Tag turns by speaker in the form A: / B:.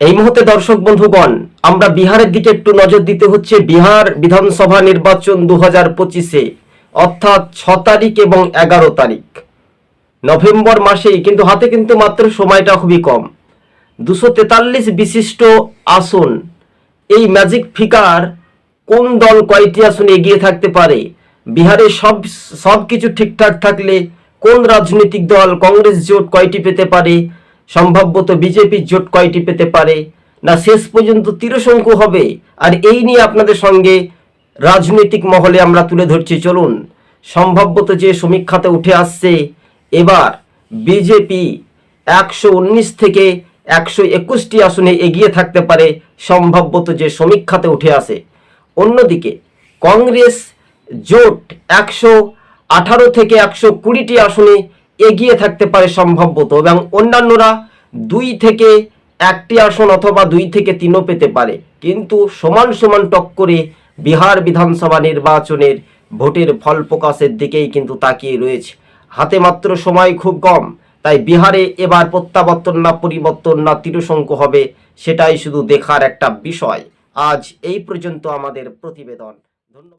A: এই মুহূর্তে দর্শক বন্ধুগণ, আমরা বিহারের দিকে একটু নজর দিতে হচ্ছে বিহার বিধানসভা নির্বাচন দু হাজার পঁচিশে, অর্থাৎ ছ তারিখ এবং এগারো তারিখ। নভেম্বর মাসেই কিন্তু হাতে কিন্তু মাত্র সময়টা খুবই কম। দুশো তেতাল্লিশ বিশিষ্ট আসন, এই ম্যাজিক ফিকার কোন দল কয়টি আসনে এগিয়ে থাকতে পারে? বিহারে সব সব কিছু ঠিকঠাক থাকলে কোন রাজনৈতিক দল কংগ্রেস জোট কয়টি পেতে পারে? সম্ভাব্যত বিজেপির জোট কয়টি পেতে পারে? না, শেষ পর্যন্ত তিরশঙ্কু হবে। আর এই নিয়ে আপনাদের সঙ্গে রাজনৈতিক মহলে আমরা তুলে ধরছি। চলুন, সম্ভাব্যত যে সমীক্ষাতে উঠে আসছে, এবার বিজেপি একশো উনিশ থেকে একশো একুশটি আসনে এগিয়ে থাকতে পারে সম্ভাব্যত যে সমীক্ষাতে উঠে আসে। অন্যদিকে, কংগ্রেস জোট একশো আঠারো থেকে একশো কুড়িটি আসনে এগিয়ে থাকতে পারে সম্ভাব্যত এবং অন্যান্যরা দুই থেকে একটি আসন অথবা দুই থেকে তিনও পেতে পারে। কিন্তু সমান সমান টক্করে বিহার বিধানসভা নির্বাচনের ভোটের ফল প্রকাশের দিকেই কিন্তু তাকিয়ে রয়েছে। হাতে মাত্র সময় খুব কম, তাই বিহারে এবার প্রত্যাবর্তন না পরিবর্তন না তিরশঙ্ক হবে সেটাই শুধু দেখার একটা বিষয়। আজ এই পর্যন্ত আমাদের প্রতিবেদন। ধন্যবাদ।